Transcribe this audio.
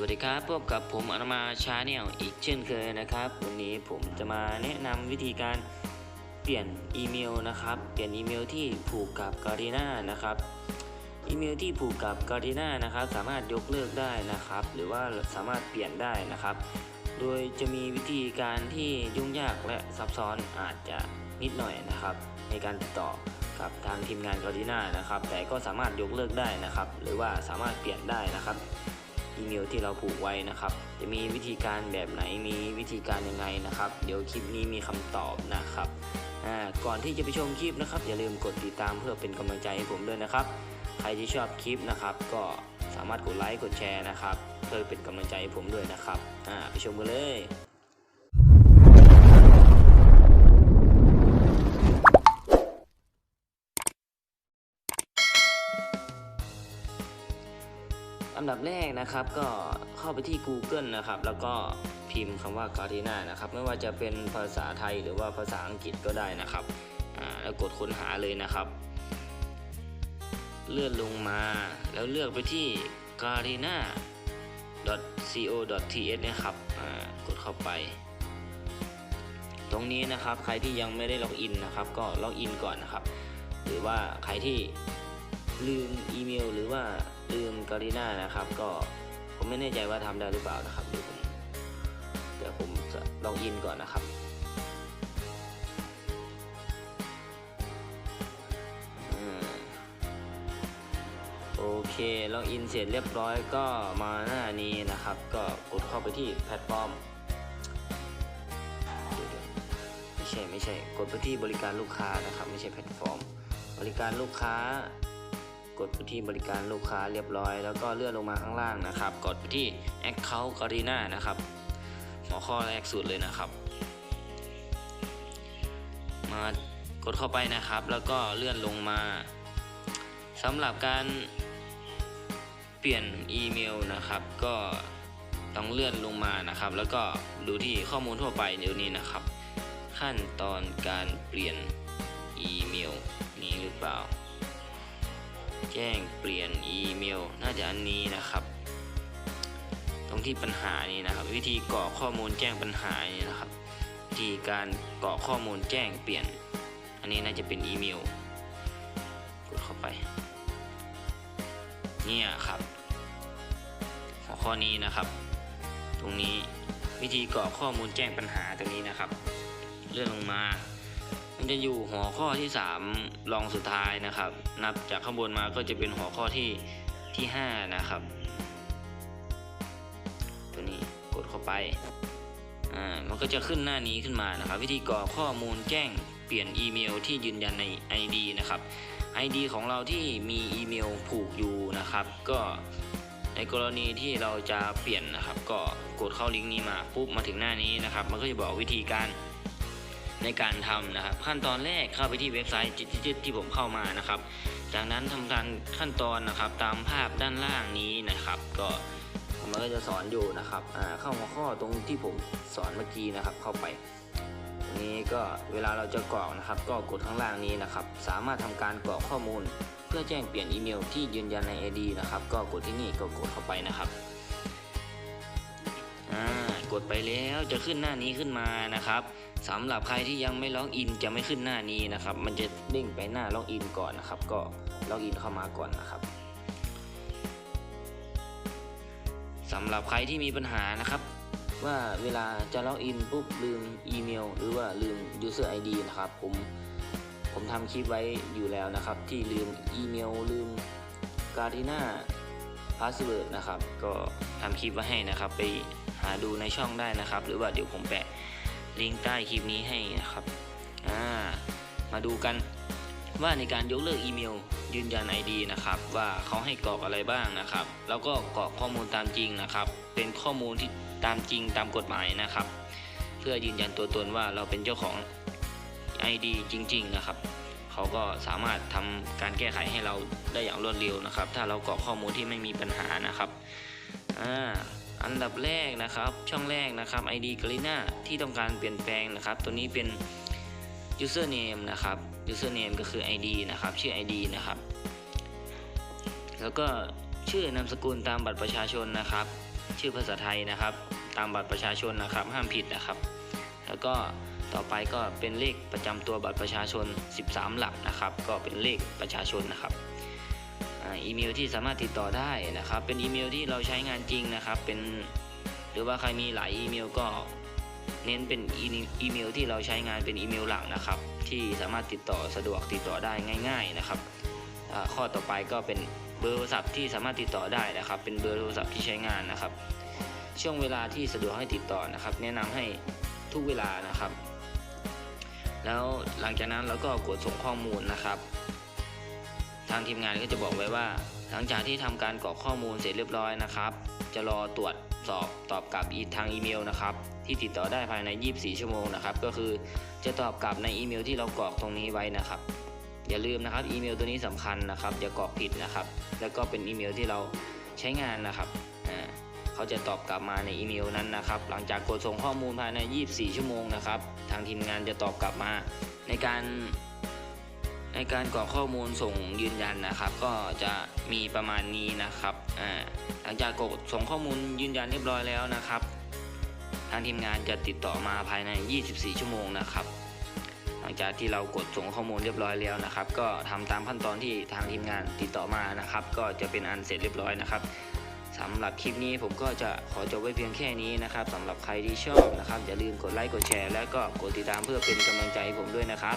วัสดีครับพบกับผมอนุมาชาแนลอีกเช่นเคยนะครับ วันนี้ผมจะมาแนะนำวิธีการเปลี่ยนอีเมลนะครับ เปลี่ยนอีเมลที่ผูกกับ g a r i n a นะครับอีเมลที่ผูกกับ g a r i n a นะครับ สามารถยกเลิกได้นะครับ หรือว่าสามารถเปลี่ยนได้นะครับ โดยจะมีวิธีการที่ยุ่งยากและซับซ้อนอาจจะนิดหน่อยนะครับ ในการติดต่อกับทางทีมงาน g a r i n a นะครับ แต่ก็สามารถยกเลิกได้นะครับ หรือว่าสามารถเปลี่ยนได้นะครับ อีเมลที่เราผูกไว้นะครับ จะมีวิธีการแบบไหนมีวิธีการยังไงนะครับ เดี๋ยวคลิปนี้มีคำตอบนะครับอ่าก่อนที่จะไปชมคลิปนะครับ อย่าลืมกดติดตามเพื่อเป็นกำลังใจให้ผมด้วยนะครับ ใครที่ชอบคลิปนะครับ ก็สามารถกดไลค์กดแชร์นะครับเพื่อเป็นกำลังใจให้ผมด้วยนะครับอ่าไปชมกันเลย ดับแรกนะครับก็เข้าไปที่ Google นะครับ แล้วก็พิมพ์คำว่า Garena นะครับ ไม่ว่าจะเป็นภาษาไทยหรือว่าภาษาอังกฤษก็ได้นะครับแล้วกดค้นหาเลยนะครับ เลื่อนลงมาแล้วเลือกไปที่ garena co th นะครับกดเข้าไป ตรงนี้นะครับใครที่ยังไม่ได้ล็อกอินนะครับ ก็ล็อกอินก่อนนะครับ หรือว่าใครที่ ลืมอีเมลหรือว่าลืมการีนานะครับ ก็ผมไม่แน่ใจว่าทำได้หรือเปล่านะครับเดี๋ยวผมเดี๋ยวผมจะลอกอินก่อนนะครับอโอเคลอกอินเสร็จเรียบร้อยก็มาหน้านี้นะครับ ก็กดเข้าไปที่แพลตฟอร์มไม่ใช่ไม่ใช่ กดไปที่บริการลูกค้านะครับ ไม่ใช่แพลตฟอร์ม บริการลูกค้า กดไปที่บริการลูกค้าเรียบร้อย แล้วก็เลื่อนลงมาข้างล่างนะครับ กดไปที่ Account g a r i n a นะครับหัวข้อแรกสุดเลยนะครับ มากดเข้าไปนะครับ แล้วก็เลื่อนลงมาสำหรับการเปลี่ยนอีเมลนะครับ ก็ต้องเลื่อนลงมานะครับ แล้วก็ดูที่ข้อมูลทั่วไปเดี๋ยวนี้นะครับ ขั้นตอนการเปลี่ยนอีเมลนี้หรือเปล่า แจ้งเปลี่ยนอีเมล น่าจะอันนี้นะครับ ตรงที่ปัญหานี้นะครับ วิธีกรอกข้อมูลแจ้งปัญหานี้นะครับวิธีการกรอกข้อมูลแจ้งเปลี่ยน อันนี้น่าจะเป็นอีเมลกดเข้าไปเนี่ยครับ หัวข้อนี้นะครับ ตรงนี้วิธีกรอกข้อมูลแจ้งปัญหาตรงนี้นะครับ เลื่อนลงมา มันจะอยู่หัวข้อที่ 3 รองสุดท้ายนะครับ นับจากข้างบนมาก็จะเป็นหัวข้อที่ที่ 5 นะครับ ตัวนี้กดเข้าไปอ่ามันก็จะขึ้นหน้านี้ขึ้นมานะครับ วิธีกรอกข้อมูลแจ้งเปลี่ยนอีเมลที่ยืนยันใน ID นะครับ ID ของเราที่มีอีเมลผูกอยู่นะครับ ก็ในกรณีที่เราจะเปลี่ยนนะครับ ก็กดเข้าลิงก์นี้มาปุ๊บมาถึงหน้านี้นะครับ มันก็จะบอกวิธีการ ในการทำนะครับ ขั้นตอนแรกเข้าไปที่เว็บไซต์จิตๆที่ผมเข้ามานะครับ จากนั้นทำการขั้นตอนนะครับตามภาพด้านล่างนี้นะครับ ก็มันก็จะสอนอยู่นะครับเข้าหัวข้อตรงที่ผมสอนเมื่อกี้นะครับ เข้าไปตรงนี้ก็เวลาเราจะกรอกนะครับ ก็กดข้างล่างนี้นะครับ สามารถทำการกรอกข้อมูล เพื่อแจ้งเปลี่ยนอีเมลที่ยืนยันใน ID นะครับ ก็กดที่นี่ก็กดเข้าไปนะครับกดไปแล้วจะขึ้นหน้านี้ขึ้นมานะครับ สำหรับใครที่ยังไม่ล็อกอินจะไม่ขึ้นหน้านี้นะครับ มันจะเด้งไปหน้าล็อกอินก่อนนะครับ ก็ล็อกอินเข้ามาก่อนนะครับสำหรับใครที่มีปัญหานะครับ ว่าเวลาจะล็อกอินปุ๊บลืมอีเมล หรือว่าลืม user ID นะครับ ผมผมทำคลิปไว้อยู่แล้วนะครับ ที่ลืมอีเมลลืม g a r d i n a password นะครับ ก็ทำคลิปไว้ให้นะครับ ไปหาดูในช่องได้นะครับ หรือว่าเดี๋ยวผมแปะ ลิงก์ใต้คลิปนี้ให้นะครับอ่ามาดูกันว่าในการยกเลิกอีเมลยืนยัน ID นะครับว่าเขาให้กรอกอะไรบ้างนะครับ แล้วก็กรอกข้อมูลตามจริงนะครับ เป็นข้อมูลที่ตามจริงตามกฎหมายนะครับ เพื่อยืนยันตัวตนว่าเราเป็นเจ้าของ ID จริง ๆ นะครับเขาก็สามารถทำการแก้ไขให้เราได้อย่างรวดเร็วนะครับ ถ้าเรากรอกข้อมูลที่ไม่มีปัญหานะครับอ่า อันดับแรกนะครับ ช่องแรกนะครับ ID g a r i n a ที่ต้องการเปลี่ยนแปลงนะครับ ตัวนี้เป็น username นะครับ username ก็คือ ID นะครับ ชื่อ ID นะครับ แล้วก็ชื่อนามสกุลตามบัตรประชาชนนะครับ ชื่อภาษาไทยนะครับ ตามบัตรประชาชนนะครับ ห้ามผิดนะครับ แล้วก็ต่อไปก็เป็นเลขประจำตัวบัตรประชาชน 13 หลักนะครับ ก็เป็นเลขประชาชนนะครับ อีเมลที่สามารถติดต่อได้นะครับ เป็นอีเมลที่เราใช้งานจริงนะครับ เป็นหรือว่าใครมีหลายอีเมลก็เน้นเป็นอีเมลที่เราใช้งานเป็นอีเมลหลักนะครับ ที่สามารถติดต่อสะดวกติดต่อได้ง่าย ๆนะครับข้อต่อไปก็เป็นเบอร์โทรศัพท์ที่สามารถติดต่อได้นะครับ เป็นเบอร์โทรศัพท์ที่ใช้งานนะครับ ช่วงเวลาที่สะดวกให้ติดต่อนะครับ แนะนำให้ทุกเวลานะครับ แล้วหลังจากนั้นเราก็กดส่งข้อมูลนะครับ ทางทีมงานก็จะบอกไว้ว่า หลังจากที่ทำการกรอกข้อมูลเสร็จเรียบร้อยนะครับ จะรอตรวจสอบตอบกลับอีกทางอีเมลนะครับ ที่ติดต่อได้ภายใน 24 ชั่วโมงนะครับ ก็คือจะตอบกลับในอีเมลที่เรากรอกตรงนี้ไว้นะครับ อย่าลืมนะครับอีเมลตัวนี้สำคัญนะครับอย่ากรอกผิดนะครับ แล้วก็เป็นอีเมลที่เราใช้งานนะครับอ่าเขาจะตอบกลับมาในอีเมลนั้นนะครับ หลังจากกดส่งข้อมูลภายใน 24 ชั่วโมงนะครับ ทางทีมงานจะตอบกลับมาในการ ในการกรอกข้อมูลส่งยืนยันนะครับ ก็จะมีประมาณนี้นะครับหลังจากกดส่งข้อมูลยืนยันเรียบร้อยแล้วนะครับ ทางทีมงานจะติดต่อมาภายใน 24 ชั่วโมงนะครับ หลังจากที่เรากดส่งข้อมูลเรียบร้อยแล้วนะครับ ก็ทำตามขั้นตอนที่ทางทีมงานติดต่อมานะครับ ก็จะเป็นอันเสร็จเรียบร้อยนะครับสำหรับคลิปนี้ผมก็จะขอจบไว้เพียงแค่นี้นะครับสำหรับใครที่ชอบนะครับอย่าลืมกดไลค์กดแชร์ แล้วก็กดติดตามเพื่อเป็นกำลังใจให้ผมด้วยนะครับ